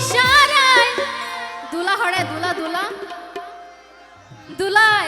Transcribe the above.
ইশারায়। দুলা হরে দুলা দুলা। দুলাই